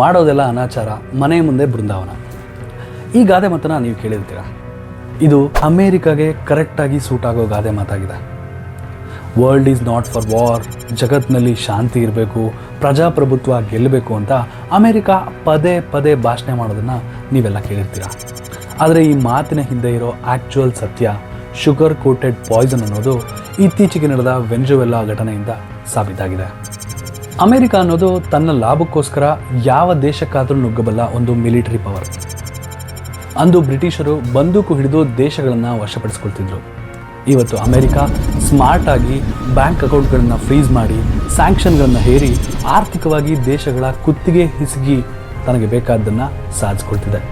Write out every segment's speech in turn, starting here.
ಮಾಡೋದೆಲ್ಲ ಅನಾಚಾರ, ಮನೆ ಮುಂದೆ ಬೃಂದಾವನ. ಈ ಗಾದೆ ಮಾತನ್ನು ನೀವು ಕೇಳಿರ್ತೀರ? ಇದು ಅಮೇರಿಕಾಗೆ ಕರೆಕ್ಟಾಗಿ ಸೂಟ್ ಆಗೋ ಗಾದೆ ಮಾತಾಗಿದೆ. World is not for war ಜಗತ್ತಿನಲ್ಲಿ ಶಾಂತಿ ಇರಬೇಕು, ಪ್ರಜಾಪ್ರಭುತ್ವ ಗೆಲ್ಲಬೇಕು ಅಂತ ಅಮೇರಿಕಾ ಪದೇ ಪದೇ ಭಾಷಣ ಮಾಡೋದನ್ನು ನೀವೆಲ್ಲ ಕೇಳಿರ್ತೀರ? ಆದರೆ ಈ ಮಾತಿನ ಹಿಂದೆ ಇರೋ ಆ್ಯಕ್ಚುಯಲ್ ಸತ್ಯ ಶುಗರ್ ಕೋಟೆಡ್ ಪಾಯ್ಸನ್ ಅನ್ನೋದು ಇತ್ತೀಚೆಗೆ ನಡೆದ ವೆಂಜುವೆಲ್ಲಾ ಘಟನೆಯಿಂದ ಸಾಬೀತಾಗಿದೆ. ಅಮೆರಿಕ ಅನ್ನೋದು ತನ್ನ ಲಾಭಕ್ಕೋಸ್ಕರ ಯಾವ ದೇಶಕ್ಕಾದರೂ ನುಗ್ಗಬಲ್ಲ ಒಂದು ಮಿಲಿಟರಿ ಪವರ್. ಅಂದು ಬ್ರಿಟಿಷರು ಬಂದೂಕು ಹಿಡಿದು ದೇಶಗಳನ್ನು ವಶಪಡಿಸ್ಕೊಳ್ತಿದ್ರು. ಇವತ್ತು ಅಮೆರಿಕ ಸ್ಮಾರ್ಟ್ ಆಗಿ ಬ್ಯಾಂಕ್ ಅಕೌಂಟ್ಗಳನ್ನು ಫ್ರೀಸ್ ಮಾಡಿ ಸ್ಯಾಂಕ್ಷನ್ಗಳನ್ನು ಹೇರಿ ಆರ್ಥಿಕವಾಗಿ ದೇಶಗಳ ಕುತ್ತಿಗೆ ಹಿಸುಗಿ ತನಗೆ ಬೇಕಾದ್ದನ್ನು ಸಾಧಿಸ್ಕೊಳ್ತಿದೆ.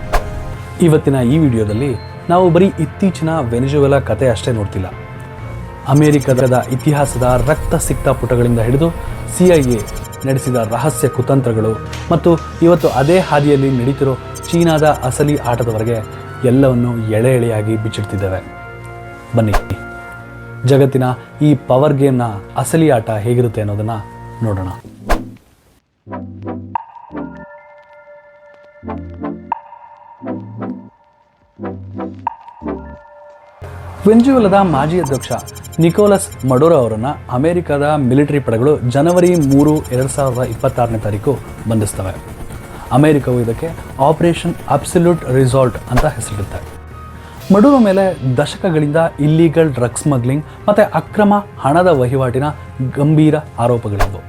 ಇವತ್ತಿನ ಈ ವಿಡಿಯೋದಲ್ಲಿ ನಾವು ಬರೀ ಇತ್ತೀಚಿನ ವೆನಿಜುವೆಲಾ ಕತೆ ಅಷ್ಟೇ ನೋಡ್ತಿಲ್ಲ. ಅಮೆರಿಕದ ಇತಿಹಾಸದ ರಕ್ತ ಸಿಕ್ತ ಪುಟಗಳಿಂದ ಹಿಡಿದು ಸಿ ಐ ಎ ನಡೆಸಿದ ರಹಸ್ಯ ಕುತಂತ್ರಗಳು ಮತ್ತು ಇವತ್ತು ಅದೇ ಹಾದಿಯಲ್ಲಿ ನಡೀತಿರೋ ಚೀನಾದ ಅಸಲಿ ಆಟದವರೆಗೆ ಎಲ್ಲವನ್ನು ಎಳೆ ಎಳೆಯಾಗಿ ಬಿಚ್ಚಿಡ್ತಿದ್ದೇವೆ. ಬನ್ನಿ, ಜಗತ್ತಿನ ಈ ಪವರ್ ಗೇಮ್ನ ಅಸಲಿ ಆಟ ಹೇಗಿರುತ್ತೆ ಅನ್ನೋದನ್ನು ನೋಡೋಣ. ವೆಂಜುವೆಲದ ಮಾಜಿ ಅಧ್ಯಕ್ಷ ನಿಕೋಲಸ್ ಮಡೋರೋ ಅವರನ್ನು ಅಮೆರಿಕದ ಮಿಲಿಟರಿ ಪಡೆಗಳು ಜನವರಿ ಮೂರು, ಎರಡು ಸಾವಿರದ ಇಪ್ಪತ್ತಾರನೇ ತಾರೀಕು ಬಂಧಿಸ್ತವೆ. ಅಮೆರಿಕವು ಇದಕ್ಕೆ ಆಪರೇಷನ್ ಅಬ್ಸಲ್ಯೂಟ್ ರಿಸಾಲ್ಟ್ ಅಂತ ಹೆಸರಿಡುತ್ತೆ. ಮಡೂರೋ ಮೇಲೆ ದಶಕಗಳಿಂದ ಇಲ್ಲೀಗಲ್ ಡ್ರಗ್ ಸ್ಮಗ್ಲಿಂಗ್ ಮತ್ತು ಅಕ್ರಮ ಹಣದ ವಹಿವಾಟಿನ ಗಂಭೀರ ಆರೋಪಗಳಿದ್ದವು.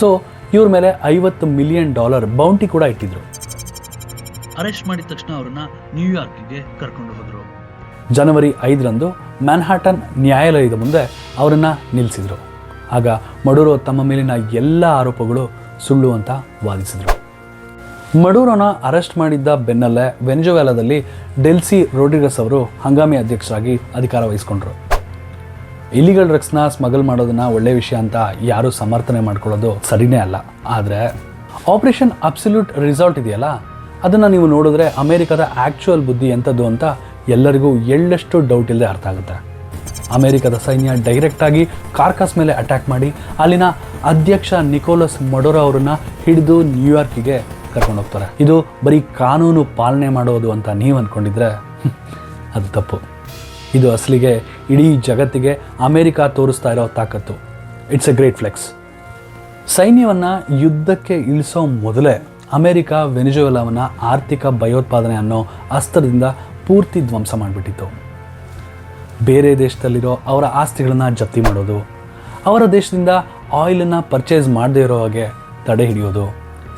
ಸೊ ಇವ್ರ ಮೇಲೆ ಐವತ್ತು ಮಿಲಿಯನ್ ಡಾಲರ್ ಬೌಂಟಿ ಕೂಡ ಇಟ್ಟಿದ್ರು. ಅರೆಸ್ಟ್ ಮಾಡಿದ ತಕ್ಷಣ ಅವರನ್ನ ನ್ಯೂಯಾರ್ಕ್ಗೆ ಕರ್ಕೊಂಡು ಹೋದ್ರು. ಜನವರಿ ಐದರಂದು ಮ್ಯಾನ್ಹಾಟನ್ ನ್ಯಾಯಾಲಯದ ಮುಂದೆ ಅವರನ್ನು ನಿಲ್ಲಿಸಿದರು. ಆಗ ಮಡೂರೋ ತಮ್ಮ ಮೇಲಿನ ಎಲ್ಲ ಆರೋಪಗಳು ಸುಳ್ಳು ಅಂತ ವಾದಿಸಿದರು. ಮಡೂರೋನ ಅರೆಸ್ಟ್ ಮಾಡಿದ್ದ ಬೆನ್ನಲ್ಲೇ ವೆನೆಜುವೆಲಾದಲ್ಲಿ ಡೆಲ್ಸಿ ರೋಡ್ರಿಗಸ್ ಅವರು ಹಂಗಾಮಿ ಅಧ್ಯಕ್ಷರಾಗಿ ಅಧಿಕಾರ ವಹಿಸ್ಕೊಂಡ್ರು. ಇಲಿಗಲ್ ಡ್ರಗ್ಸ್ನ ಸ್ಮಗಲ್ ಮಾಡೋದನ್ನ ಒಳ್ಳೆ ವಿಷಯ ಅಂತ ಯಾರೂ ಸಮರ್ಥನೆ ಮಾಡ್ಕೊಳ್ಳೋದು ಸರಿನೇ ಅಲ್ಲ. ಆದರೆ ಆಪರೇಷನ್ ಅಬ್ಸಲ್ಯೂಟ್ ರಿಸಾಲ್ಟ್ ಇದೆಯಲ್ಲ? ಅದನ್ನು ನೀವು ನೋಡಿದ್ರೆ ಅಮೇರಿಕದ ಆ್ಯಕ್ಚುಯಲ್ ಬುದ್ಧಿ ಎಂಥದ್ದು ಅಂತ ಎಲ್ಲರಿಗೂ ಎಳ್ಳಷ್ಟು ಡೌಟ್ ಇಲ್ಲದೆ ಅರ್ಥ ಆಗುತ್ತೆ. ಅಮೆರಿಕದ ಸೈನ್ಯ ಡೈರೆಕ್ಟಾಗಿ ಕಾರ್ಕಸ್ ಮೇಲೆ ಅಟ್ಯಾಕ್ ಮಾಡಿ, ಅಲ್ಲಿನ ಅಧ್ಯಕ್ಷ ನಿಕೋಲಸ್ ಮಡೋರ ಅವರನ್ನು ಹಿಡಿದು ನ್ಯೂಯಾರ್ಕಿಗೆ ಕರ್ಕೊಂಡು ಹೋಗ್ತಾರೆ. ಇದು ಬರೀ ಕಾನೂನು ಪಾಲನೆ ಮಾಡೋದು ಅಂತ ನೀವು ಅಂದ್ಕೊಂಡಿದ್ರೆ ಅದು ತಪ್ಪು. ಇದು ಅಸಲಿಗೆ, ಇಡೀ ಜಗತ್ತಿಗೆ ಅಮೆರಿಕ ತೋರಿಸ್ತಾ ಇರೋ ತಾಕತ್ತು. ಇಟ್ಸ್ ಎ ಗ್ರೇಟ್ ಫ್ಲೆಕ್ಸ್ ಸೈನ್ಯವನ್ನು ಯುದ್ಧಕ್ಕೆ ಇಳಿಸೋ ಮೊದಲೇ ಅಮೆರಿಕ, ವೆನಿಜುವೆಲಾವನ್ನು ಆರ್ಥಿಕ ಭಯೋತ್ಪಾದನೆ ಅನ್ನೋ ಅಸ್ತ್ರದಿಂದ ಪೂರ್ತಿ ಧ್ವಂಸ ಮಾಡಿಬಿಟ್ಟಿತ್ತು. ಬೇರೆ ದೇಶದಲ್ಲಿರೋ ಅವರ ಆಸ್ತಿಗಳನ್ನು ಜಪ್ತಿ ಮಾಡೋದು, ಅವರ ದೇಶದಿಂದ ಆಯಿಲನ್ನು ಪರ್ಚೇಸ್ ಮಾಡದೇ ಇರೋ ಹಾಗೆ ತಡೆ ಹಿಡಿಯೋದು.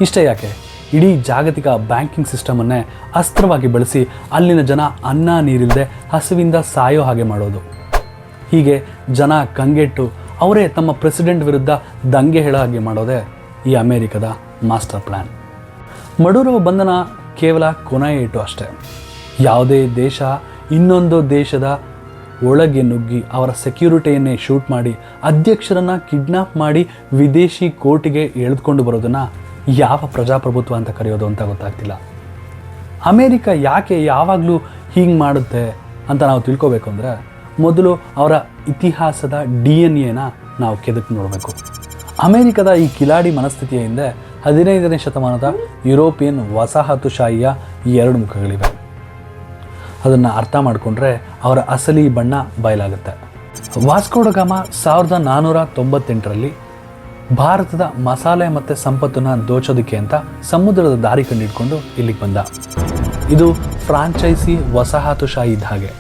ಇಷ್ಟೇ ಯಾಕೆ? ಇಡೀ ಜಾಗತಿಕ ಬ್ಯಾಂಕಿಂಗ್ ಸಿಸ್ಟಮನ್ನೇ ಅಸ್ತ್ರವಾಗಿ ಬಳಸಿ ಅಲ್ಲಿನ ಜನ ಅನ್ನ ನೀರಿಲ್ಲದೆ ಹಸುವಿಂದ ಸಾಯೋ ಹಾಗೆ ಮಾಡೋದು. ಹೀಗೆ ಜನ ಕಂಗೆಟ್ಟು ಅವರೇ ತಮ್ಮ ಪ್ರೆಸಿಡೆಂಟ್ ವಿರುದ್ಧ ದಂಗೆ ಹೇಳೋ ಹಾಗೆ ಮಾಡೋದೇ ಈ ಅಮೇರಿಕದ ಮಾಸ್ಟರ್ ಪ್ಲ್ಯಾನ್ ಮಡೂರು ಬಂಧನ ಕೇವಲ ಕೊನೆಯ ಇಟ್ಟು ಅಷ್ಟೇ. ಯಾವುದೇ ದೇಶ, ಇನ್ನೊಂದು ದೇಶದ ಒಳಗೆ ನುಗ್ಗಿ ಅವರ ಸೆಕ್ಯೂರಿಟಿಯನ್ನೇ ಶೂಟ್ ಮಾಡಿ, ಅಧ್ಯಕ್ಷರನ್ನು ಕಿಡ್ನಾಪ್ ಮಾಡಿ ವಿದೇಶಿ ಕೋರ್ಟಿಗೆ ಎಳೆದುಕೊಂಡು ಬರೋದನ್ನು ಯಾವ ಪ್ರಜಾಪ್ರಭುತ್ವ ಅಂತ ಕರೆಯೋದು ಅಂತ ಗೊತ್ತಾಗ್ತಿಲ್ಲ. ಅಮೇರಿಕ ಯಾಕೆ ಯಾವಾಗಲೂ ಹೀಗೆ ಮಾಡುತ್ತೆ ಅಂತ ನಾವು ತಿಳ್ಕೊಬೇಕು ಅಂದರೆ, ಮೊದಲು ಅವರ ಇತಿಹಾಸದ ಡಿ ಎನ್ ಎನ ನಾವು ಕೆದಕ್ಕೆ ನೋಡಬೇಕು. ಅಮೇರಿಕದ ಈ ಕಿಲಾಡಿ ಮನಸ್ಥಿತಿಯ ಹಿಂದೆ ಹದಿನೈದನೇ ಶತಮಾನದ ಯುರೋಪಿಯನ್ ವಸಾಹತುಶಾಹಿಯ ಎರಡು ಮುಖಗಳಿವೆ. ಅದನ್ನು ಅರ್ಥ ಮಾಡಿಕೊಂಡ್ರೆ ಅವರ ಅಸಲಿ ಬಣ್ಣ ಬಯಲಾಗುತ್ತೆ. ವಾಸ್ಕೋಡಗಾಮ ಸಾವಿರದ ನಾನ್ನೂರ ತೊಂಬತ್ತೆಂಟರಲ್ಲಿ ಭಾರತದ ಮಸಾಲೆ ಮತ್ತು ಸಂಪತ್ತನ್ನು ದೋಚೋದಕ್ಕೆ ಅಂತ ಸಮುದ್ರದ ದಾರಿ ಕಂಡಿಡ್ಕೊಂಡು ಇಲ್ಲಿಗೆ ಬಂದ. ಇದು ಫ್ರಾಂಚೈಸಿ ವಸಾಹತುಶಾಹಿ ಇದ್ದ ಹಾಗೆ.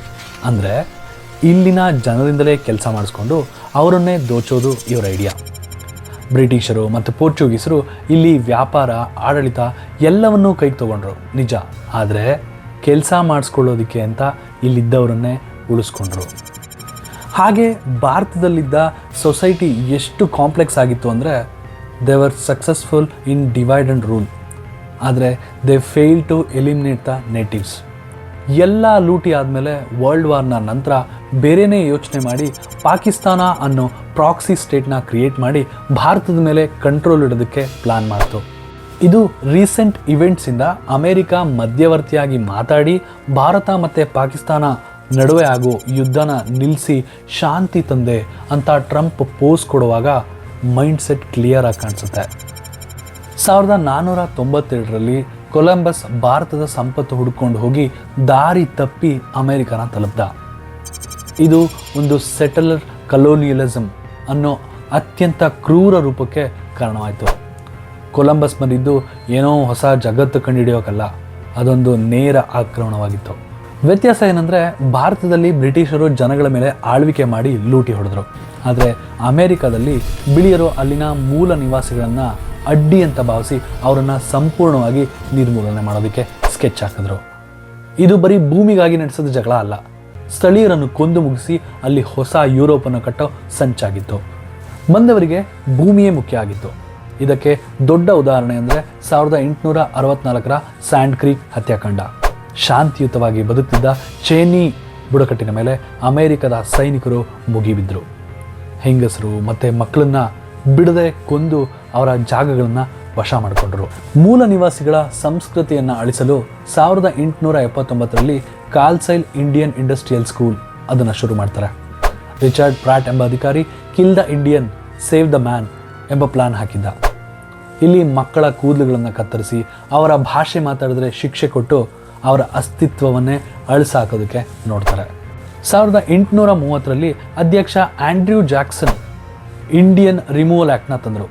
ಅಂದರೆ ಇಲ್ಲಿನ ಜನರಿಂದಲೇ ಕೆಲಸ ಮಾಡಿಸ್ಕೊಂಡು ಅವರನ್ನೇ ದೋಚೋದು ಇವರ ಐಡಿಯಾ. ಬ್ರಿಟಿಷರು ಮತ್ತು ಪೋರ್ಚುಗೀಸರು ಇಲ್ಲಿ ವ್ಯಾಪಾರ, ಆಡಳಿತ ಎಲ್ಲವನ್ನೂ ಕೈಗೆ ತಗೊಂಡ್ರು. ನಿಜ. ಆದರೆ ಕೆಲಸ ಮಾಡಿಸ್ಕೊಳ್ಳೋದಕ್ಕೆ ಅಂತ ಇಲ್ಲಿದ್ದವರನ್ನೇ ಉಳಿಸ್ಕೊಂಡ್ರು. ಹಾಗೆ ಭಾರತದಲ್ಲಿದ್ದ ಸೊಸೈಟಿ ಎಷ್ಟು ಕಾಂಪ್ಲೆಕ್ಸ್ ಆಗಿತ್ತು ಅಂದರೆ they were successful in divide and rule ಆದರೆ they fail to eliminate the natives ಎಲ್ಲ ಲೂಟಿ ಆದಮೇಲೆ ವರ್ಲ್ಡ್ ವಾರ್ನ ನಂತರ ಬೇರೆಯೇ ಯೋಚನೆ ಮಾಡಿ ಪಾಕಿಸ್ತಾನ ಅನ್ನೋ ಪ್ರಾಕ್ಸಿ ಸ್ಟೇಟ್ನ ಕ್ರಿಯೇಟ್ ಮಾಡಿ ಭಾರತದ ಮೇಲೆ ಕಂಟ್ರೋಲ್ ಇಡೋದಕ್ಕೆ ಪ್ಲಾನ್ ಮಾಡ್ತು. ಇದು ರೀಸೆಂಟ್ ಇವೆಂಟ್ಸಿಂದ ಅಮೆರಿಕ ಮಧ್ಯವರ್ತಿಯಾಗಿ ಮಾತಾಡಿ ಭಾರತ ಮತ್ತು ಪಾಕಿಸ್ತಾನ ನಡುವೆ ಆಗೋ ಯುದ್ಧನ ನಿಲ್ಲಿಸಿ ಶಾಂತಿ ತಂದೆ ಅಂತ ಟ್ರಂಪ್ ಪೋಸ್ ಕೊಡುವಾಗ ಮೈಂಡ್ ಸೆಟ್ ಕ್ಲಿಯರ್ ಆಗಿ ಕಾಣಿಸುತ್ತೆ. ಸಾವಿರದ ನಾನ್ನೂರ ತೊಂಬತ್ತೆರಡರಲ್ಲಿ ಕೊಲಂಬಸ್ ಭಾರತದ ಸಂಪತ್ತು ಹುಡ್ಕೊಂಡು ಹೋಗಿ ದಾರಿ ತಪ್ಪಿ ಅಮೆರಿಕನ ತಲುಪ್ದ. ಇದು ಒಂದು ಸೆಟಲರ್ ಕಲೋನಿಯಲಿಸಮ್ ಅನ್ನೋ ಅತ್ಯಂತ ಕ್ರೂರ ರೂಪಕ್ಕೆ ಕಾರಣವಾಯಿತು. ಕೊಲಂಬಸ್ ಬಂದಿದ್ದು ಏನೋ ಹೊಸ ಜಗತ್ತು ಕಂಡುಹಿಡಿಯೋಕಲ್ಲ, ಅದೊಂದು ನೇರ ಆಕ್ರಮಣವಾಗಿತ್ತು. ವ್ಯತ್ಯಾಸ ಏನಂದರೆ ಭಾರತದಲ್ಲಿ ಬ್ರಿಟಿಷರು ಜನಗಳ ಮೇಲೆ ಆಳ್ವಿಕೆ ಮಾಡಿ ಲೂಟಿ ಹೊಡೆದ್ರು. ಆದರೆ ಅಮೇರಿಕಾದಲ್ಲಿ ಬಿಳಿಯರು ಅಲ್ಲಿನ ಮೂಲ ನಿವಾಸಿಗಳನ್ನು ಅಡ್ಡಿ ಅಂತ ಭಾವಿಸಿ ಅವರನ್ನು ಸಂಪೂರ್ಣವಾಗಿ ನಿರ್ಮೂಲನೆ ಮಾಡೋದಕ್ಕೆ ಸ್ಕೆಚ್ ಹಾಕಿದ್ರು. ಇದು ಬರೀ ಭೂಮಿಗಾಗಿ ನಡೆಸಿದ ಜಗಳ ಅಲ್ಲ, ಸ್ಥಳೀಯರನ್ನು ಕೊಂದು ಮುಗಿಸಿ ಅಲ್ಲಿ ಹೊಸ ಯುರೋಪನ್ನು ಕಟ್ಟೋ ಸಂಚಾಗಿತ್ತು. ಬಂದವರಿಗೆ ಭೂಮಿಯೇ ಮುಖ್ಯ ಆಗಿತ್ತು. ಇದಕ್ಕೆ ದೊಡ್ಡ ಉದಾಹರಣೆ ಅಂದರೆ ಸಾವಿರದ ಎಂಟುನೂರ ಅರವತ್ನಾಲ್ಕರ ಸ್ಯಾಂಡ್ ಕ್ರೀಕ್ ಹತ್ಯಾಕಾಂಡ. ಶಾಂತಿಯುತವಾಗಿ ಬದುಕ್ತಿದ್ದ ಚೇನಿ ಬುಡಕಟ್ಟಿನ ಮೇಲೆ ಅಮೆರಿಕದ ಸೈನಿಕರು ಮುಗಿಬಿದ್ದರು ಹೆಂಗಸರು ಮತ್ತು ಮಕ್ಕಳನ್ನ ಬಿಡದೆ ಕೊಂದು ಅವರ ಜಾಗಗಳನ್ನು ವಶ ಮಾಡಿಕೊಂಡರು. ಮೂಲ ನಿವಾಸಿಗಳ ಸಂಸ್ಕೃತಿಯನ್ನು ಅಳಿಸಲು ಸಾವಿರದ ಎಂಟುನೂರ ಎಪ್ಪತ್ತೊಂಬತ್ತರಲ್ಲಿ ಕಾಲ್ಸೈಲ್ ಇಂಡಿಯನ್ ಇಂಡಸ್ಟ್ರಿಯಲ್ ಸ್ಕೂಲ್ ಅದನ್ನು ಶುರು ಮಾಡ್ತಾರೆ. ರಿಚರ್ಡ್ ಪ್ರಾಟ್ ಎಂಬ ಅಧಿಕಾರಿ kill the Indian, save the man ಎಂಬ ಪ್ಲಾನ್ ಹಾಕಿದ್ದ. ಇಲ್ಲಿ ಮಕ್ಕಳ ಕೂದಲುಗಳನ್ನು ಕತ್ತರಿಸಿ, ಅವರ ಭಾಷೆ ಮಾತಾಡಿದ್ರೆ ಶಿಕ್ಷೆ ಕೊಟ್ಟು ಅವರ ಅಸ್ತಿತ್ವವನ್ನೇ ಅಳಿಸಾಕೋದಕ್ಕೆ ನೋಡ್ತಾರೆ. ಸಾವಿರದ ಎಂಟುನೂರ ಮೂವತ್ತರಲ್ಲಿ ಅಧ್ಯಕ್ಷ ಆಂಡ್ರ್ಯೂ ಜಾಕ್ಸನ್ ಇಂಡಿಯನ್ ರಿಮೂವಲ್ ಆ್ಯಕ್ಟ್ನ ತಂದರು.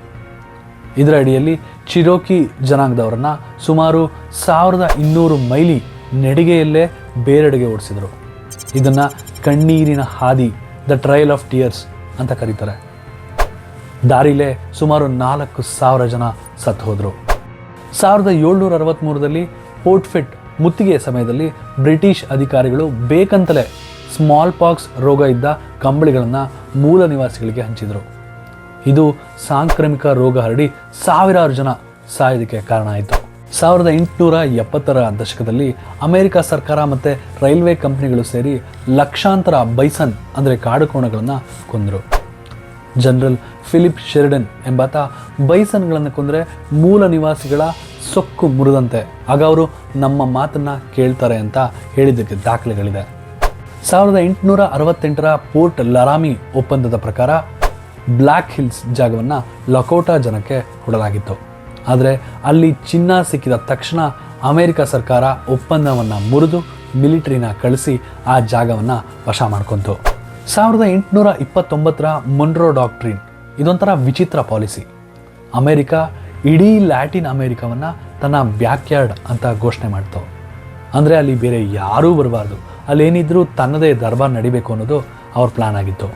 ಇದರ ಅಡಿಯಲ್ಲಿ ಚಿರೋಕಿ ಜನಾಂಗದವರನ್ನ ಸುಮಾರು ಸಾವಿರದ ಇನ್ನೂರು ಮೈಲಿ ನೆಡಿಗೆಯಲ್ಲೇ ಬೇರೆಡೆಗೆ ಓಡಿಸಿದರು. ಇದನ್ನು ಕಣ್ಣೀರಿನ ಹಾದಿ, ದ ಟ್ರಯಲ್ ಆಫ್ ಟಿಯರ್ಸ್ ಅಂತ ಕರೀತಾರೆ. ದಾರಿಲೇ ಸುಮಾರು ನಾಲ್ಕು ಸಾವಿರ ಜನ ಸತ್ತು ಹೋದರು. ಸಾವಿರದ ಏಳ್ನೂರ ಅರವತ್ತ್ಮೂರರಲ್ಲಿ ಪೋರ್ಟ್ಫಿಟ್ ಮುತ್ತಿಗೆಯ ಸಮಯದಲ್ಲಿ ಬ್ರಿಟಿಷ್ ಅಧಿಕಾರಿಗಳು ಬೇಕಂತಲೇ ಸ್ಮಾಲ್ ಪಾಕ್ಸ್ ರೋಗ ಇದ್ದ ಕಂಬಳಿಗಳನ್ನು ಮೂಲ ನಿವಾಸಿಗಳಿಗೆ ಹಂಚಿದರು. ಇದು ಸಾಂಕ್ರಾಮಿಕ ರೋಗ ಹರಡಿ ಸಾವಿರಾರು ಜನ ಸಾಯೋದಕ್ಕೆ ಕಾರಣ ಆಯಿತು. ಸಾವಿರದ ಎಂಟುನೂರ ಎಪ್ಪತ್ತರ ದಶಕದಲ್ಲಿ ಅಮೆರಿಕ ಸರ್ಕಾರ ಮತ್ತು ರೈಲ್ವೆ ಕಂಪ್ನಿಗಳು ಸೇರಿ ಲಕ್ಷಾಂತರ ಬೈಸನ್, ಅಂದರೆ ಕಾಡುಕೋಣಗಳನ್ನು ಕೊಂದರು. ಜನರಲ್ ಫಿಲಿಪ್ ಶೆರ್ಡನ್ ಎಂಬಾತ ಬೈಸನ್ಗಳನ್ನು ಕೊಂದರೆ ಮೂಲ ನಿವಾಸಿಗಳ ಸೊಕ್ಕು ಮುರಿದಂತೆ. ಆಗ ಅವರು ನಮ್ಮ ಮಾತನ್ನು ಕೇಳ್ತಾರೆ ಅಂತ ಹೇಳಿದ್ದಕ್ಕೆ ದಾಖಲೆಗಳಿದೆ. ಸಾವಿರದ ಎಂಟುನೂರ ಅರವತ್ತೆಂಟರ ಪೋರ್ಟ್ ಲರಾಮಿ ಒಪ್ಪಂದದ ಪ್ರಕಾರ ಬ್ಲ್ಯಾಕ್ ಹಿಲ್ಸ್ ಜಾಗವನ್ನು ಲಕೋಟಾ ಜನಕ್ಕೆ ಕೊಡಲಾಗಿತ್ತು. ಆದರೆ ಅಲ್ಲಿ ಚಿನ್ನ ಸಿಕ್ಕಿದ ತಕ್ಷಣ ಅಮೆರಿಕ ಸರ್ಕಾರ ಒಪ್ಪಂದವನ್ನು ಮುರಿದು ಮಿಲಿಟರಿನ ಕಳಿಸಿ ಆ ಜಾಗವನ್ನು ವಶ ಮಾಡ್ಕೊಂತು. ಸಾವಿರದ ಎಂಟುನೂರ ಇಪ್ಪತ್ತೊಂಬತ್ತರ ಮೊನ್ರೋ ಡಾಕ್ಟ್ರಿನ್ ಇದೊಂಥರ ವಿಚಿತ್ರ ಪಾಲಿಸಿ ಅಮೆರಿಕ, ಇಡೀ ಲ್ಯಾಟಿನ್ ಅಮೆರಿಕವನ್ನು ತನ್ನ ಬ್ಯಾಕ್ಯಾರ್ಡ್ ಅಂತ ಘೋಷಣೆ ಮಾಡ್ತವೆ ಅಂದರೆ ಅಲ್ಲಿ ಬೇರೆ ಯಾರೂ ಬರಬಾರ್ದು. ಅಲ್ಲೇನಿದ್ರೂ ತನ್ನದೇ ದರ್ಬಾರ್ ನಡಿಬೇಕು ಅನ್ನೋದು ಅವ್ರ ಪ್ಲಾನ್ ಆಗಿತ್ತು.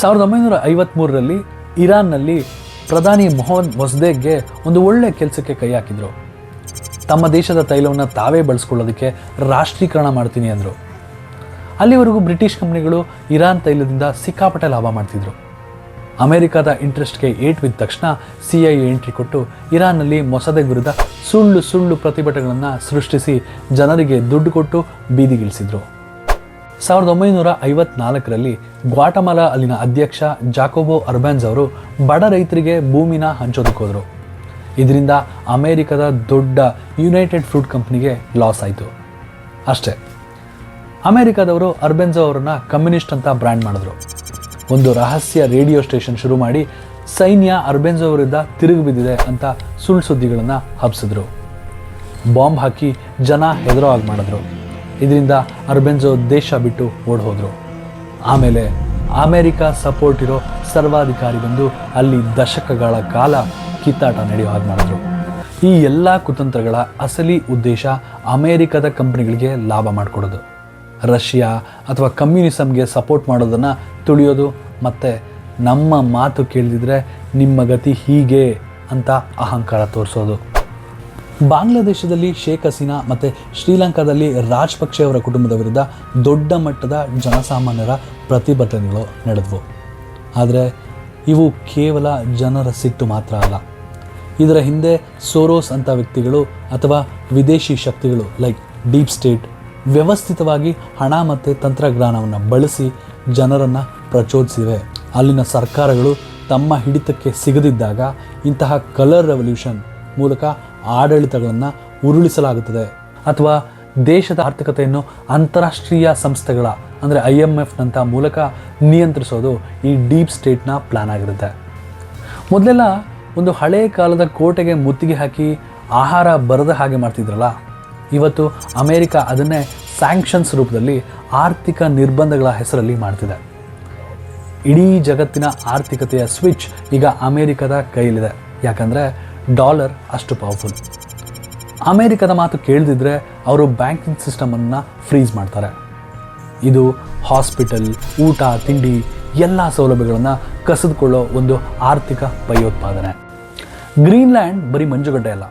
ಸಾವಿರದ ಒಂಬೈನೂರ ಐವತ್ತ್ಮೂರರಲ್ಲಿ ಇರಾನ್ನಲ್ಲಿ ಪ್ರಧಾನಿ ಮೊಹಮ್ಮದ್ ಮೊಸ್ದೇಗ್ಗೆ ಒಂದು ಒಳ್ಳೆ ಕೆಲಸಕ್ಕೆ ಕೈ ಹಾಕಿದರು. ತಮ್ಮ ದೇಶದ ತೈಲವನ್ನು ತಾವೇ ಬಳಸ್ಕೊಳ್ಳೋದಕ್ಕೆ ರಾಷ್ಟ್ರೀಕರಣ ಮಾಡ್ತೀನಿ ಅಂದರು. ಅಲ್ಲಿವರೆಗೂ ಬ್ರಿಟಿಷ್ ಕಂಪ್ನಿಗಳು ಇರಾನ್ ತೈಲದಿಂದ ಸಿಕ್ಕಾಪಟ್ಟೆ ಲಾಭ ಮಾಡ್ತಿದ್ರು. ಅಮೆರಿಕದ ಇಂಟ್ರೆಸ್ಟ್ಗೆ ಏಟ್ ಬಿದ್ದ ತಕ್ಷಣ ಸಿ ಐ ಎಂಟ್ರಿ ಕೊಟ್ಟು ಇರಾನ್ನಲ್ಲಿ ಮೊಸದೆ ವಿರುದ್ಧ ಸುಳ್ಳು ಸುಳ್ಳು ಪ್ರತಿಭಟನೆಗಳನ್ನು ಸೃಷ್ಟಿಸಿ ಜನರಿಗೆ ದುಡ್ಡು ಕೊಟ್ಟು ಬೀದಿಗಿಳಿಸಿದ್ರು. ಸಾವಿರದ ಒಂಬೈನೂರ ಐವತ್ನಾಲ್ಕರಲ್ಲಿ ಗ್ವಾಟಮಾಲಾ ಅಲ್ಲಿನ ಅಧ್ಯಕ್ಷ ಜಾಕೋಬೋ ಅರ್ಬಾನ್ಸ್ ಅವರು ಬಡ ರೈತರಿಗೆ ಭೂಮಿನ ಹಂಚೋದಕ್ಕೋದ್ರು ಇದರಿಂದ ಅಮೇರಿಕದ ದೊಡ್ಡ ಯುನೈಟೆಡ್ ಫ್ರೂಟ್ ಕಂಪ್ನಿಗೆ ಲಾಸ್ ಆಯಿತು. ಅಷ್ಟೇ. ಅಮೆರಿಕದವರು ಅರ್ಬೆನ್ಸೋ ಅವರನ್ನ ಕಮ್ಯುನಿಸ್ಟ್ ಅಂತ ಬ್ರ್ಯಾಂಡ್ ಮಾಡಿದ್ರು. ಒಂದು ರಹಸ್ಯ ರೇಡಿಯೋ ಸ್ಟೇಷನ್ ಶುರು ಮಾಡಿ ಸೈನ್ಯ ಅರ್ಬೆನ್ಸೋ ವಿರುದ್ಧ ತಿರುಗಿ ಬಿದ್ದಿದೆ ಅಂತ ಸುಳ್ಳು ಸುದ್ದಿಗಳನ್ನು ಹಬ್ಸಿದ್ರು. ಬಾಂಬ್ ಹಾಕಿ ಜನ ಹೆದರೋ ಆಗಿ ಮಾಡಿದ್ರು. ಇದರಿಂದ ಅರ್ಬೆನ್ಸೋ ದೇಶ ಬಿಟ್ಟು ಓಡ್ ಆಮೇಲೆ ಅಮೆರಿಕ ಸಪೋರ್ಟ್ ಇರೋ ಸರ್ವಾಧಿಕಾರಿ ಬಂದು ಅಲ್ಲಿ ದಶಕಗಳ ಕಾಲ ಕಿತ್ತಾಟ ನಡೆಯೋ ಹಾಗೆ ಮಾಡಿದ್ರು. ಈ ಎಲ್ಲ ಕುತಂತ್ರಗಳ ಅಸಲಿ ಉದ್ದೇಶ ಅಮೆರಿಕದ ಕಂಪ್ನಿಗಳಿಗೆ ಲಾಭ ಮಾಡಿಕೊಡೋದು. ರಷ್ಯಾ ಅಥವಾ ಕಮ್ಯುನಿಸಮ್ಗೆ ಸಪೋರ್ಟ್ ಮಾಡೋದನ್ನು ತುಳಿಯೋದು ಮತ್ತು ನಮ್ಮ ಮಾತು ಕೇಳಿದ್ರೆ ನಿಮ್ಮ ಗತಿ ಹೀಗೆ ಅಂತ ಅಹಂಕಾರ ತೋರಿಸೋದು. ಬಾಂಗ್ಲಾದೇಶದಲ್ಲಿ ಶೇಖ್ ಹಸೀನಾ ಮತ್ತು ಶ್ರೀಲಂಕಾದಲ್ಲಿ ರಾಜಪಕ್ಷೆ ಅವರ ಕುಟುಂಬದ ವಿರುದ್ಧ ದೊಡ್ಡ ಮಟ್ಟದ ಜನಸಾಮಾನ್ಯರ ಪ್ರತಿಭಟನೆಗಳು ನಡೆದವು. ಆದರೆ ಇವು ಕೇವಲ ಜನರ ಸಿಟ್ಟು ಮಾತ್ರ ಅಲ್ಲ. ಇದರ ಹಿಂದೆ ಸೋರೋಸ್ ಅಂತ ವ್ಯಕ್ತಿಗಳು ಅಥವಾ ವಿದೇಶಿ ಶಕ್ತಿಗಳು ಲೈಕ್ ಡೀಪ್ ಸ್ಟೇಟ್ ವ್ಯವಸ್ಥಿತವಾಗಿ ಹಣ ಮತ್ತು ತಂತ್ರಜ್ಞಾನವನ್ನು ಬಳಸಿ ಜನರನ್ನು ಪ್ರಚೋದಿಸಿವೆ. ಅಲ್ಲಿನ ಸರ್ಕಾರಗಳು ತಮ್ಮ ಹಿಡಿತಕ್ಕೆ ಸಿಗದಿದ್ದಾಗ ಇಂತಹ ಕಲರ್ ರೆವಲ್ಯೂಷನ್ ಮೂಲಕ ಆಡಳಿತಗಳನ್ನು ಉರುಳಿಸಲಾಗುತ್ತದೆ. ಅಥವಾ ದೇಶದ ಆರ್ಥಿಕತೆಯನ್ನು ಅಂತಾರಾಷ್ಟ್ರೀಯ ಸಂಸ್ಥೆಗಳ, ಅಂದರೆ ಐ ಎಂ ಎಫ್ನಂಥ ಮೂಲಕ ನಿಯಂತ್ರಿಸೋದು ಈ ಡೀಪ್ ಸ್ಟೇಟ್ನ ಪ್ಲಾನ್ ಆಗಿರುತ್ತೆ. ಮೊದಲೆಲ್ಲ ಒಂದು ಹಳೆಯ ಕಾಲದ ಕೋಟೆಗೆ ಮುತ್ತಿಗೆ ಹಾಕಿ ಆಹಾರ ಬರದ ಹಾಗೆ ಮಾಡ್ತಿದ್ರಲ್ಲ? ಇವತ್ತು ಅಮೇರಿಕ ಅದನ್ನೇ ಸ್ಯಾಂಕ್ಷನ್ಸ್ ರೂಪದಲ್ಲಿ ಆರ್ಥಿಕ ನಿರ್ಬಂಧಗಳ ಹೆಸರಲ್ಲಿ ಮಾಡ್ತಿದೆ. ಇಡೀ ಜಗತ್ತಿನ ಆರ್ಥಿಕತೆಯ ಸ್ವಿಚ್ ಈಗ ಅಮೇರಿಕದ ಕೈಲಿದೆ ಯಾಕಂದರೆ ಡಾಲರ್ ಅಷ್ಟು ಪವರ್ಫುಲ್ ಅಮೇರಿಕದ ಮಾತು ಕೇಳದಿದ್ರೆ ಅವರು ಬ್ಯಾಂಕಿಂಗ್ ಸಿಸ್ಟಮನ್ನು ಫ್ರೀಸ್ ಮಾಡ್ತಾರೆ. ಇದು ಹಾಸ್ಪಿಟಲ್ ಊಟ, ತಿಂಡಿ, ಎಲ್ಲ ಸೌಲಭ್ಯಗಳನ್ನು ಕಸಿದುಕೊಳ್ಳೋ ಒಂದು ಆರ್ಥಿಕ ಭಯೋತ್ಪಾದನೆ. ಗ್ರೀನ್ಲ್ಯಾಂಡ್ ಬರೀ ಮಂಜುಗಡ್ಡೆ ಅಲ್ಲ.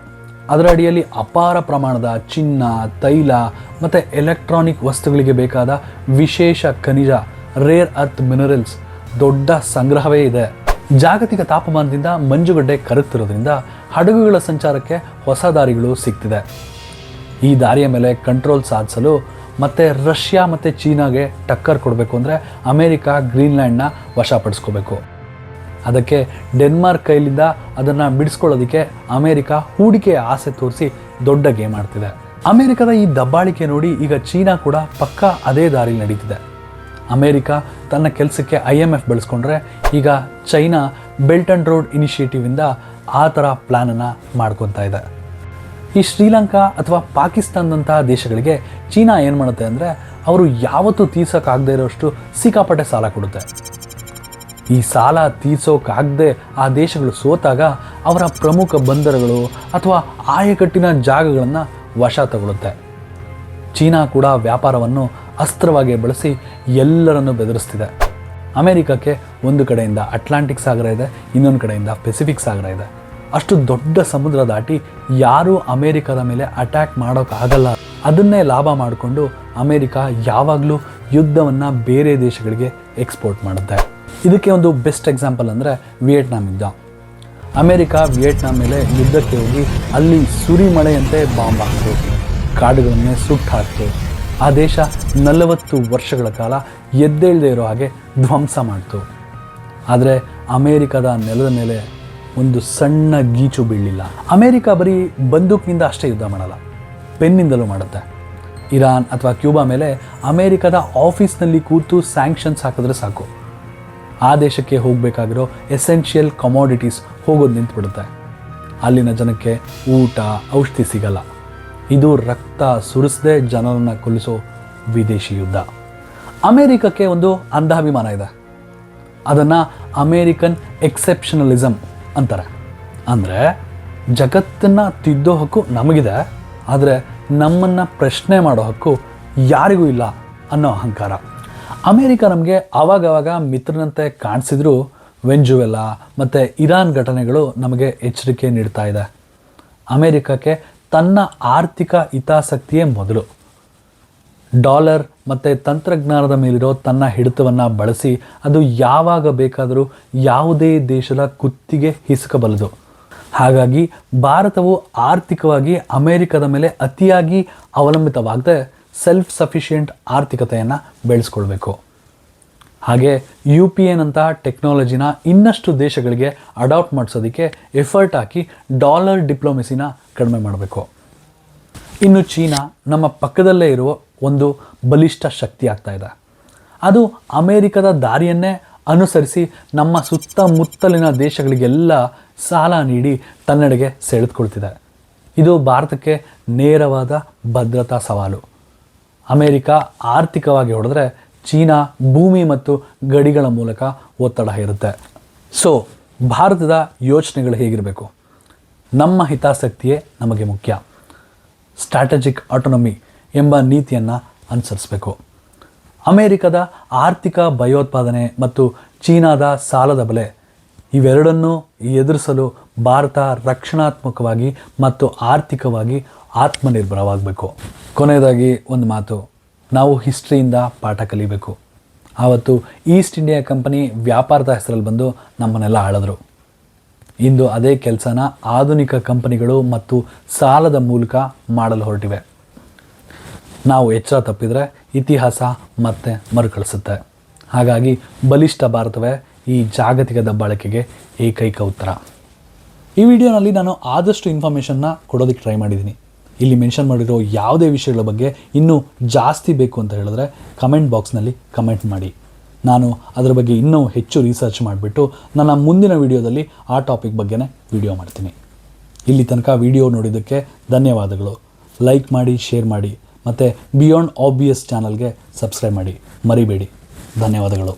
ಅದರ ಅಡಿಯಲ್ಲಿ ಅಪಾರ ಪ್ರಮಾಣದ ಚಿನ್ನ, ತೈಲ ಮತ್ತು ಎಲೆಕ್ಟ್ರಾನಿಕ್ ವಸ್ತುಗಳಿಗೆ ಬೇಕಾದ ವಿಶೇಷ ಖನಿಜ ರೇರ್ ಅರ್ತ್ ಮಿನರಲ್ಸ್ ದೊಡ್ಡ ಸಂಗ್ರಹವೇ ಇದೆ. ಜಾಗತಿಕ ತಾಪಮಾನದಿಂದ ಮಂಜುಗಡ್ಡೆ ಕರಗ್ತಿರೋದ್ರಿಂದ ಹಡಗುಗಳ ಸಂಚಾರಕ್ಕೆ ಹೊಸ ದಾರಿಗಳು ಸಿಗ್ತಿದೆ. ಈ ದಾರಿಯ ಮೇಲೆ ಕಂಟ್ರೋಲ್ ಸಾಧಿಸಲು ಮತ್ತು ರಷ್ಯಾ ಮತ್ತು ಚೀನಾಗೆ ಟಕ್ಕರ್ ಕೊಡಬೇಕು ಅಂದರೆ ಅಮೇರಿಕಾ, ಗ್ರೀನ್ಲ್ಯಾಂಡ್ನ ವಶಪಡಿಸ್ಕೋಬೇಕು ಅದಕ್ಕೆ ಡೆನ್ಮಾರ್ಕ್ ಕೈಲಿಂದ ಅದನ್ನು ಬಿಡಿಸ್ಕೊಳ್ಳೋದಕ್ಕೆ ಅಮೇರಿಕ ಹೂಡಿಕೆಯ ಆಸೆ ತೋರಿಸಿ ದೊಡ್ಡ ಗೇಮ್ ಆಡ್ತಿದೆ. ಅಮೇರಿಕದ ಈ ದಬ್ಬಾಳಿಕೆ ನೋಡಿ ಈಗ ಚೀನಾ ಕೂಡ ಪಕ್ಕ ಅದೇ ದಾರಿ ನಡೀತಿದೆ. ಅಮೇರಿಕ ತನ್ನ ಕೆಲಸಕ್ಕೆ ಐ ಎಂ ಎಫ್ ಬಳಸ್ಕೊಂಡ್ರೆ ಈಗ ಚೈನಾ ಬೆಲ್ಟ್ ಆ್ಯಂಡ್ ರೋಡ್ ಇನಿಷಿಯೇಟಿವಿಂದ ಆ ಥರ ಪ್ಲ್ಯಾನನ್ನು ಮಾಡ್ಕೊತಾ ಇದೆ. ಈ ಶ್ರೀಲಂಕಾ ಅಥವಾ ಪಾಕಿಸ್ತಾನದಂತಹ ದೇಶಗಳಿಗೆ ಚೀನಾ ಏನು ಮಾಡುತ್ತೆ ಅಂದರೆ ಅವರು ಯಾವತ್ತೂ ತೀರ್ಸೋಕ್ಕಾಗದೇ ಇರೋಷ್ಟು ಸಿಕ್ಕಾಪಟ್ಟೆ ಸಾಲ ಕೊಡುತ್ತೆ. ಈ ಸಾಲ ತೀರ್ಸೋಕ್ಕಾಗದೆ ಆ ದೇಶಗಳು ಸೋತಾಗ ಅವರ ಪ್ರಮುಖ ಬಂದರುಗಳು ಅಥವಾ ಆಯಕಟ್ಟಿನ ಜಾಗಗಳನ್ನು ವಶ ತಗೊಳ್ಳುತ್ತೆ. ಚೀನಾ ಕೂಡ ವ್ಯಾಪಾರವನ್ನು ಅಸ್ತ್ರವಾಗಿ ಬಳಸಿ ಎಲ್ಲರನ್ನು ಬೆದರಿಸ್ತಿದೆ. ಅಮೆರಿಕಕ್ಕೆ ಒಂದು ಕಡೆಯಿಂದ ಅಟ್ಲಾಂಟಿಕ್ ಸಾಗರ ಇದೆ, ಇನ್ನೊಂದು ಕಡೆಯಿಂದ ಪೆಸಿಫಿಕ್ ಸಾಗರ ಇದೆ. ಅಷ್ಟು ದೊಡ್ಡ ಸಮುದ್ರ ದಾಟಿ ಯಾರೂ ಅಮೇರಿಕದ ಮೇಲೆ ಅಟ್ಯಾಕ್ ಮಾಡೋಕ್ಕಾಗಲ್ಲ. ಅದನ್ನೇ ಲಾಭ ಮಾಡಿಕೊಂಡು ಅಮೇರಿಕ ಯಾವಾಗಲೂ ಯುದ್ಧವನ್ನು ಬೇರೆ ದೇಶಗಳಿಗೆ ಎಕ್ಸ್ಪೋರ್ಟ್ ಮಾಡುತ್ತೆ. ಇದಕ್ಕೆ ಒಂದು ಬೆಸ್ಟ್ ಎಕ್ಸಾಂಪಲ್ ಅಂದರೆ ವಿಯೆಟ್ನಾಂ ಯುದ್ಧ. ಅಮೇರಿಕಾ ವಿಯೆಟ್ನಾಂ ಮೇಲೆ ಯುದ್ಧಕ್ಕೆ ಹೋಗಿ ಅಲ್ಲಿ ಸುರಿಮಳೆಯಂತೆ ಬಾಂಬ್ ಹಾಕ್ತು. ಕಾಡುಗಳನ್ನೇ ಸುಟ್ಟು ಹಾಕ್ತು. ಆ ದೇಶ ನಲವತ್ತು ವರ್ಷಗಳ ಕಾಲ ಎದ್ದೇಳದೇ ಇರೋ ಹಾಗೆ ಧ್ವಂಸ ಮಾಡ್ತು. ಆದರೆ ಅಮೇರಿಕದ ನೆಲದ ಮೇಲೆ ಒಂದು ಸಣ್ಣ ಗೀಚು ಬೀಳಲಿಲ್ಲ. ಅಮೇರಿಕ ಬರೀ ಬಂದೂಕಿನಿಂದ ಅಷ್ಟೇ ಯುದ್ಧ ಮಾಡಲ್ಲ. ಪೆನ್ನಿಂದಲೂ ಮಾಡುತ್ತೆ. ಇರಾನ್ ಅಥವಾ ಕ್ಯೂಬಾ ಮೇಲೆ ಅಮೇರಿಕದ ಆಫೀಸ್ನಲ್ಲಿ ಕೂತು ಸ್ಯಾಂಕ್ಷನ್ಸ್ ಹಾಕಿದ್ರೆ ಸಾಕು. ಆ ದೇಶಕ್ಕೆ ಹೋಗಬೇಕಾಗಿರೋ ಎಸೆನ್ಷಿಯಲ್ ಕಮಾಡಿಟೀಸ್ ಹೋಗೋದು ನಿಂತುಬಿಡುತ್ತೆ. ಅಲ್ಲಿನ ಜನಕ್ಕೆ ಊಟ, ಔಷಧಿ ಸಿಗಲ್ಲ. ಇದು ರಕ್ತ ಸುರಿಸದೆ ಜನರನ್ನು ಕೊಲ್ಲಿಸೋ ವಿದೇಶಿ ಯುದ್ಧ. ಅಮೇರಿಕಕ್ಕೆ ಒಂದು ಅಂಧಾಭಿಮಾನ ಇದೆ. ಅದನ್ನು ಅಮೇರಿಕನ್ ಎಕ್ಸೆಪ್ಷನಲಿಸಮ್ ಅಂತಾರೆ. ಅಂದರೆ ಜಗತ್ತನ್ನು ತಿದ್ದೋ ಹಕ್ಕು ನಮಗಿದೆ, ಆದರೆ ನಮ್ಮನ್ನು ಪ್ರಶ್ನೆ ಮಾಡೋ ಹಕ್ಕು ಯಾರಿಗೂ ಇಲ್ಲ ಅನ್ನೋ ಅಹಂಕಾರ. ಅಮೇರಿಕ ನಮಗೆ ಆವಾಗವಾಗ ಮಿತ್ರನಂತೆ ಕಾಣಿಸಿದ್ರು ವೆಂಜುವೆಲಾ ಮತ್ತು ಇರಾನ್ ಘಟನೆಗಳು ನಮಗೆ ಎಚ್ಚರಿಕೆ ನೀಡ್ತಾ ಇದೆ. ಅಮೇರಿಕಕ್ಕೆ ತನ್ನ ಆರ್ಥಿಕ ಹಿತಾಸಕ್ತಿಯೇ ಮೊದಲು. ಡಾಲರ್ ಮತ್ತು ತಂತ್ರಜ್ಞಾನದ ಮೇಲಿರೋ ತನ್ನ ಹಿಡಿತವನ್ನು ಬಳಸಿ ಅದು ಯಾವಾಗ ಬೇಕಾದರೂ ಯಾವುದೇ ದೇಶದ ಕುತ್ತಿಗೆ ಹಿಸುಕಬಲ್ಲದು. ಹಾಗಾಗಿ ಭಾರತವು ಆರ್ಥಿಕವಾಗಿ ಅಮೇರಿಕದ ಮೇಲೆ ಅತಿಯಾಗಿ ಅವಲಂಬಿತವಾಗದೆ ಸೆಲ್ಫ್ ಸಫಿಷಿಯೆಂಟ್ ಆರ್ಥಿಕತೆಯನ್ನು ಬೆಳೆಸ್ಕೊಳ್ಬೇಕು. ಹಾಗೆ ಯು ಪಿ ಎನಂತಹ ಟೆಕ್ನಾಲಜಿನ ಇನ್ನಷ್ಟು ದೇಶಗಳಿಗೆ ಅಡಾಪ್ಟ್ ಮಾಡಿಸೋದಕ್ಕೆ ಎಫರ್ಟ್ ಹಾಕಿ ಡಾಲರ್ ಡಿಪ್ಲೊಮೆಸಿನ ಕಡಿಮೆ ಮಾಡಬೇಕು. ಇನ್ನು ಚೀನಾ ನಮ್ಮ ಪಕ್ಕದಲ್ಲೇ ಇರುವ ಒಂದು ಬಲಿಷ್ಠ ಶಕ್ತಿ ಆಗ್ತಾ ಇದೆ. ಅದು ಅಮೇರಿಕದ ದಾರಿಯನ್ನೇ ಅನುಸರಿಸಿ ನಮ್ಮ ಸುತ್ತಮುತ್ತಲಿನ ದೇಶಗಳಿಗೆಲ್ಲ ಸಾಲ ನೀಡಿ ತನ್ನಡೆಗೆ ಸೆಳೆದುಕೊಳ್ತಿದೆ. ಇದು ಭಾರತಕ್ಕೆ ನೇರವಾದ ಭದ್ರತಾ ಸವಾಲು. ಅಮೇರಿಕ ಆರ್ಥಿಕವಾಗಿ ಹೊಡೆದ್ರೆ ಚೀನಾ ಭೂಮಿ ಮತ್ತು ಗಡಿಗಳ ಮೂಲಕ ಒತ್ತಡ ಹೇರುತ್ತೆ. ಸೊ ಭಾರತದ ಯೋಚನೆಗಳು ಹೇಗಿರಬೇಕು? ನಮ್ಮ ಹಿತಾಸಕ್ತಿಯೇ ನಮಗೆ ಮುಖ್ಯ. ಸ್ಟ್ರಾಟಜಿಕ್ ಆಟೋನಮಿ ಎಂಬ ನೀತಿಯನ್ನು ಅನುಸರಿಸಬೇಕು. ಅಮೇರಿಕದ ಆರ್ಥಿಕ ಭಯೋತ್ಪಾದನೆ ಮತ್ತು ಚೀನಾದ ಸಾಲದ ಬೆಲೆ ಇವೆರಡನ್ನೂ ಎದುರಿಸಲು ಭಾರತ ರಕ್ಷಣಾತ್ಮಕವಾಗಿ ಮತ್ತು ಆರ್ಥಿಕವಾಗಿ ಆತ್ಮನಿರ್ಭರವಾಗಬೇಕು. ಕೊನೆಯದಾಗಿ ಒಂದು ಮಾತು, ನಾವು ಹಿಸ್ಟ್ರಿಯಿಂದ ಪಾಠ ಕಲಿಬೇಕು. ಆವತ್ತು ಈಸ್ಟ್ ಇಂಡಿಯಾ ಕಂಪನಿ ವ್ಯಾಪಾರದ ಹೆಸರಲ್ಲಿ ಬಂದು ನಮ್ಮನ್ನೆಲ್ಲ ಆಳಿದ್ರು. ಇಂದು ಅದೇ ಕೆಲಸನ ಆಧುನಿಕ ಕಂಪನಿಗಳು ಮತ್ತು ಸಾಲದ ಮೂಲಕ ಮಾಡಲು ಹೊರಟಿವೆ. ನಾವು ಎಚ್ಚರ ತಪ್ಪಿದರೆ ಇತಿಹಾಸ ಮತ್ತೆ ಮರುಕಳಿಸುತ್ತೆ. ಹಾಗಾಗಿ ಬಲಿಷ್ಠ ಭಾರತವೇ ಈ ಜಾಗತಿಕ ದಬ್ಬಾಳಿಕೆಗೆ ಏಕೈಕ ಉತ್ತರ. ಈ ವಿಡಿಯೋನಲ್ಲಿ ನಾನು ಆದಷ್ಟು ಇನ್ಫಾರ್ಮೇಷನ್ನ ಕೊಡೋದಕ್ಕೆ ಟ್ರೈ ಮಾಡಿದ್ದೀನಿ. ಇಲ್ಲಿ ಮೆನ್ಷನ್ ಮಾಡಿರೋ ಯಾವುದೇ ವಿಷಯಗಳ ಬಗ್ಗೆ ಇನ್ನೂ ಜಾಸ್ತಿ ಬೇಕು ಅಂತ ಹೇಳಿದ್ರೆ ಕಮೆಂಟ್ ಬಾಕ್ಸ್ನಲ್ಲಿ ಕಮೆಂಟ್ ಮಾಡಿ. ನಾನು ಅದರ ಬಗ್ಗೆ ಇನ್ನೂ ಹೆಚ್ಚು ರಿಸರ್ಚ್ ಮಾಡಿಬಿಟ್ಟು ನನ್ನ ಮುಂದಿನ ವಿಡಿಯೋದಲ್ಲಿ ಆ ಟಾಪಿಕ್ ಬಗ್ಗೆನೇ ವಿಡಿಯೋ ಮಾಡ್ತೀನಿ. ಇಲ್ಲಿ ತನಕ ವಿಡಿಯೋ ನೋಡಿದ್ದಕ್ಕೆ ಧನ್ಯವಾದಗಳು. ಲೈಕ್ ಮಾಡಿ ಶೇರ್ ಮಾಡಿ, ಮತ್ತು ಬಿಯಾಂಡ್ ಆಬ್ವಿಯಸ್ ಚಾನಲ್ಗೆ ಸಬ್ಸ್ಕ್ರೈಬ್ ಮಾಡಿ. ಮರಿಬೇಡಿ. ಧನ್ಯವಾದಗಳು.